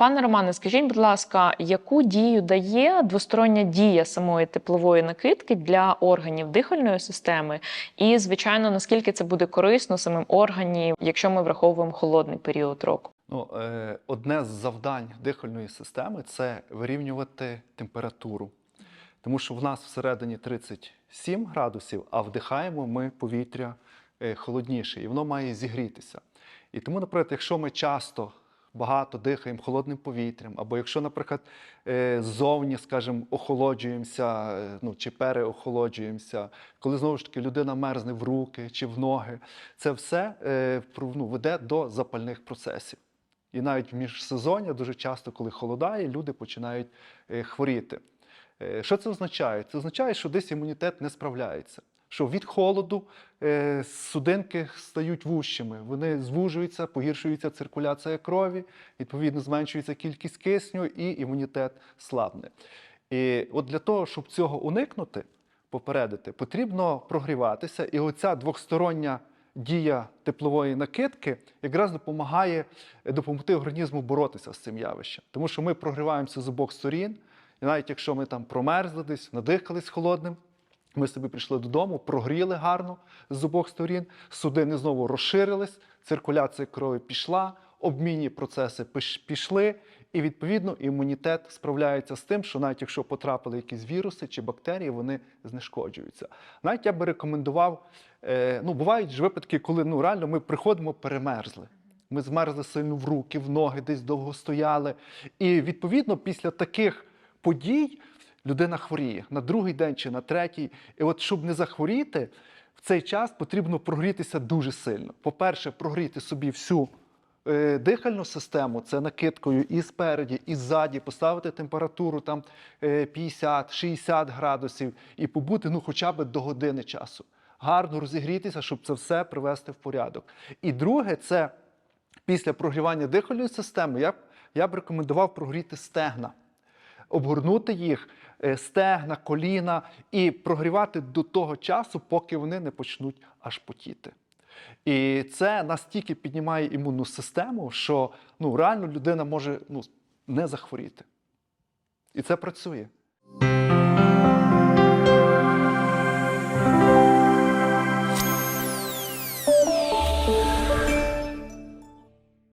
Пане Романе, скажіть, будь ласка, яку дію дає двостороння дія самої теплової накидки для органів дихальної системи? І, звичайно, наскільки це буде корисно самим органів, якщо ми враховуємо холодний період року? Ну, е, одне з завдань дихальної системи це вирівнювати температуру. Тому що в нас всередині 37 градусів, а вдихаємо ми повітря е, холодніше, і воно має зігрітися. І тому, наприклад, якщо ми часто багато дихаємо холодним повітрям, або якщо, наприклад, е, ззовні, скажімо, охолоджуємося е, ну, чи переохолоджуємося, коли знову ж таки людина мерзне в руки чи в ноги, це все е, ну, веде до запальних процесів. І навіть в міжсезоння дуже часто, коли холодає, люди починають хворіти. Що це означає? Це означає, що десь імунітет не справляється. Що від холоду е, судинки стають вущими, вони звужуються, погіршується циркуляція крові, відповідно, зменшується кількість кисню і імунітет слабне. І от для того, щоб цього уникнути, попередити, потрібно прогріватися. І оця двохстороння дія теплової накидки якраз допомагає е, допомогти організму боротися з цим явищем. Тому що ми прогріваємося з обох сторін, і навіть якщо ми там промерзли десь, надихались холодним, ми собі прийшли додому, прогріли гарно з обох сторін, судини знову розширились, циркуляція крові пішла, обмінні процеси пішли, і відповідно імунітет справляється з тим, що навіть якщо потрапили якісь віруси чи бактерії, вони знешкоджуються. Навіть я би рекомендував, е, ну бувають ж випадки, коли ну реально ми приходимо перемерзли. Ми змерзли сильно в руки, в ноги, десь довго стояли. І відповідно після таких подій людина хворіє на другий день чи на третій. І от щоб не захворіти, в цей час потрібно прогрітися дуже сильно. По-перше, прогріти собі всю е, дихальну систему, це накидкою і спереді, і ззаді, поставити температуру там е, 50-60 градусів і побути ну, хоча б до години часу. Гарно розігрітися, щоб це все привести в порядок. І друге, це після прогрівання дихальної системи я я б рекомендував прогріти стегна обгорнути їх, е, стегна, коліна і прогрівати до того часу, поки вони не почнуть аж потіти. І це настільки піднімає імунну систему, що ну, реально людина може ну, не захворіти. І це працює.